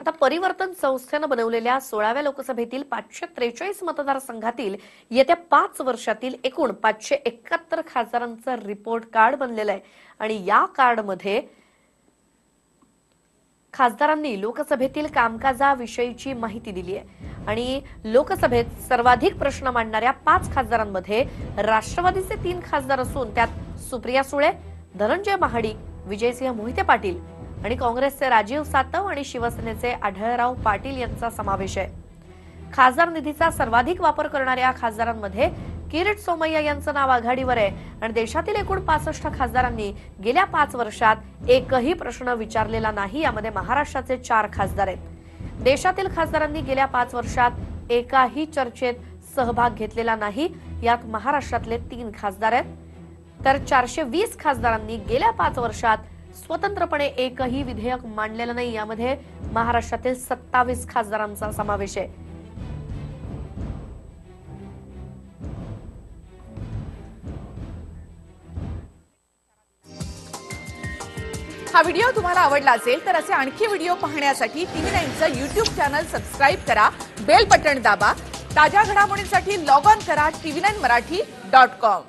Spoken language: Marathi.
आता परिवर्तन संस्थेनं बनवलेल्या सोळाव्या लोकसभेतील पाचशे त्रेचाळीस मतदारसंघातील येत्या पाच वर्षातील एकूण पाचशे एकाहत्तर खासदारांचं रिपोर्ट कार्ड बनलेलं आहे. आणि या कार्डमध्ये खासदारांनी लोकसभेतील कामकाजाविषयीची माहिती दिली आहे. आणि लोकसभेत सर्वाधिक प्रश्न मांडणाऱ्या पाच खासदारांमध्ये राष्ट्रवादीचे तीन खासदार असून त्यात सुप्रिया सुळे धनंजय महाडिक विजयसिंह मोहिते पाटील आणि काँग्रेसचे राजीव सातव आणि शिवसेनेचे आढळराव पाटील यांचा समावेश आहे. खासदार निधीचा सर्वाधिक वापर करणाऱ्या खासदारांमध्ये किरीट सोमय्या यांचं नाव आघाडीवर आहे आणि देशातील एकूण पासष्ट खासदारांनी गेल्या पाच वर्षात एकही प्रश्न विचारलेला नाही यामध्ये महाराष्ट्राचे चार खासदार आहेत. देशातील खासदारांनी गेल्या पाच वर्षात एकाही चर्चेत सहभाग घेतलेला नाही यात महाराष्ट्रातले तीन खासदार आहेत. तर चारशे वीस खासदारांनी गेल्या पाच वर्षात स्वतंत्रपणे एकही विधेयक मांडलेलं नाही. यामध्ये महाराष्ट्रातील सत्तावीस खासदारांचा समावेश आहे. हा व्हिडिओ तुम्हाला आवडला असेल तर असे आणखी व्हिडिओ पाहण्यासाठी टीव्ही नाईनचं युट्यूब चॅनल सबस्क्राईब करा बेल बटन दाबा ताज्या घडामोडींसाठी लॉग ऑन करा TV nine Marathi dot com.